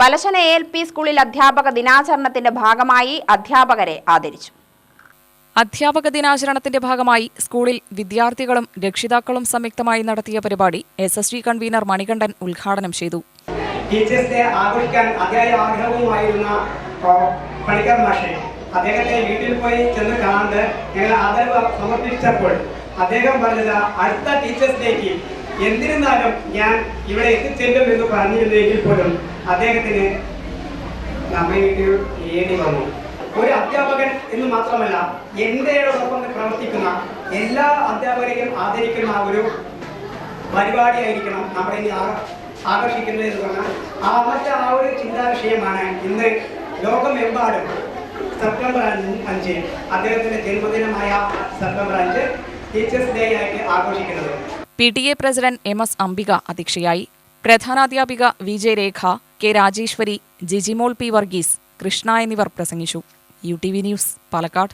പലശന A L P സ്കൂളിൽ അധ്യാപക ദിനാചരണത്തിന്റെ ഭാഗമായി അധ്യാപകരെ ആദരിച്ചു. അധ്യാപക ദിനാചരണത്തിന്റെ ഭാഗമായി സ്കൂളിൽ വിദ്യാർത്ഥികളും രക്ഷിതാക്കളും സംയുക്തമായി നടത്തിയ പരിപാടി S S D convener Manikandan ഉദ്ഘാടനം ചെയ്തു. ടീച്ചേഴ്സ് ഡേ ആഘോഷിക്കാൻ അതിയായ ആഗ്രഹവുമായിരുന്ന പണിക്കർ മാഷെ അദ്ദേഹത്തെ വീട്ടിൽ പോയി ചെന്ന് കാണാണ്ട് ഞങ്ങൾ ആദരവ് സമർപ്പിച്ചപ്പോൾ അദ്ദേഹം പറഞ്ഞത് അടുത്ത ടീച്ചേഴ്സ് ഡേക്ക് എന്നിരുന്നാലും ഞാൻ ഇവിടെ എത്തിച്ചെല്ലും എന്ന് പറഞ്ഞിരുന്നെങ്കിൽ പോലും അദ്ദേഹത്തിന് നമ്മെ വീട്ടിൽ ഏടി വന്നു. ഒരു അധ്യാപകൻ എന്ന് മാത്രമല്ല എന്തേടൊപ്പം പ്രവർത്തിക്കുന്ന എല്ലാ അധ്യാപകരെയും ആദരിക്കുന്ന ഒരു പരിപാടിയായിരിക്കണം നമ്മുടെ ഇനി ആകർഷിക്കുന്നത് എന്ന് പറഞ്ഞാൽ. ആ ആ ഒരു ചിന്താ വിഷയമാണ് ഇന്ന് ലോകമെമ്പാടും സെപ്റ്റംബർ അഞ്ച് അദ്ദേഹത്തിന്റെ ജന്മദിനമായ സെപ്റ്റംബർ അഞ്ച് ടീച്ചേഴ്സ് ഡേ ആയിട്ട് ആഘോഷിക്കുന്നത്. P T A president M S Ambika അധ്യക്ഷയായി. പ്രധാനാധ്യാപിക V J Rekha K Rajeshwari Jijimol P Varghese Krishna എന്നിവർ പ്രസംഗിച്ചു. U T V news Palakkad.